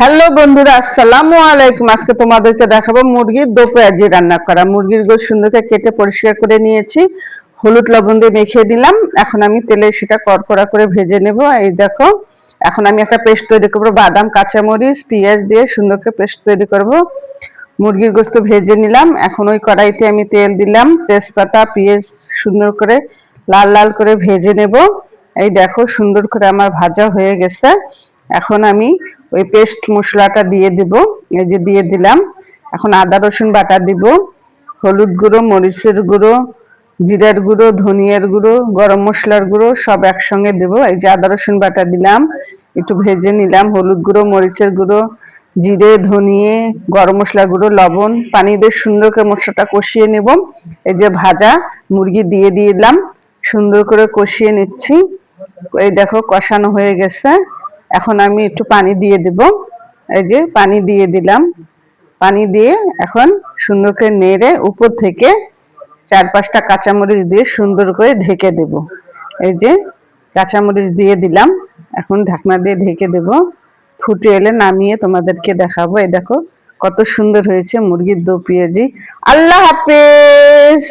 Hello বন্ধুরা, আসসালামু আলাইকুম। আজকে তোমাদেরকে দেখাবো মুরগির দো পেঁয়াজি রান্না করা। মুরগির গোশ সুন্দর করে কেটে পরিষ্কার করে নিয়েছি। হলুদ লবণ দিয়ে মেখে দিলাম। এখন আমি তেলে সেটা কড়কড়া করে ভেজে নেব। এই দেখো, এখন আমি একটা পেস্ট তৈরি করব। বাদাম, কাঁচামরিচ, পেঁয়াজ দিয়ে সুন্দর করে পেস্ট তৈরি করব। মুরগির গোস্ত ভেজে নিলাম। এখন ওই কড়াইতে আমি তেল দিলাম। তেজপাতা, পেঁয়াজ সুন্দর করে লাল লাল করে ভেজে নেব। এই দেখো, সুন্দর করে আমার ভাজা হয়ে গেছে। এখন আমি ওই পেস্ট মশলাটা দিয়ে দিব। এই যে দিয়ে দিলাম। এখন আদা, রসুন বাটা দিব। হলুদ গুঁড়ো, মরিচের গুঁড়ো, জিরার গুঁড়ো, ধনিয়ার গুঁড়ো, গরম মশলার গুঁড়ো সব একসঙ্গে দেব। এই যে আদা, রসুন বাটা দিলাম। একটু ভেজে নিলাম। হলুদ গুঁড়ো, মরিচের গুঁড়ো, জিরে, ধনিয়ে, গরম মশলা গুঁড়ো, লবণ, পানি দিয়ে সুন্দর করে মশলাটা কষিয়ে নেব। এই যে ভাজা, মুরগি দিয়ে দিলাম। সুন্দর করে কষিয়ে নিচ্ছি। এই দেখো কষানো হয়ে গেছে। এখন আমি একটু পানি দিয়ে দেব। এই যে পানি দিয়ে দিলাম। পানি দিয়ে এখন সুন্দর করে নেড়ে উপর থেকে চার পাঁচটা কাঁচামরিচ দিয়ে সুন্দর করে ঢেকে দেব। এই যে কাঁচামরিচ দিয়ে দিলাম। এখন ঢাকনা দিয়ে ঢেকে দেব। ফুটে এলে নামিয়ে তোমাদেরকে দেখাবো। এই দেখো কত সুন্দর হয়েছে মুরগির দো পেঁয়াজি। আল্লাহ হাফেজ!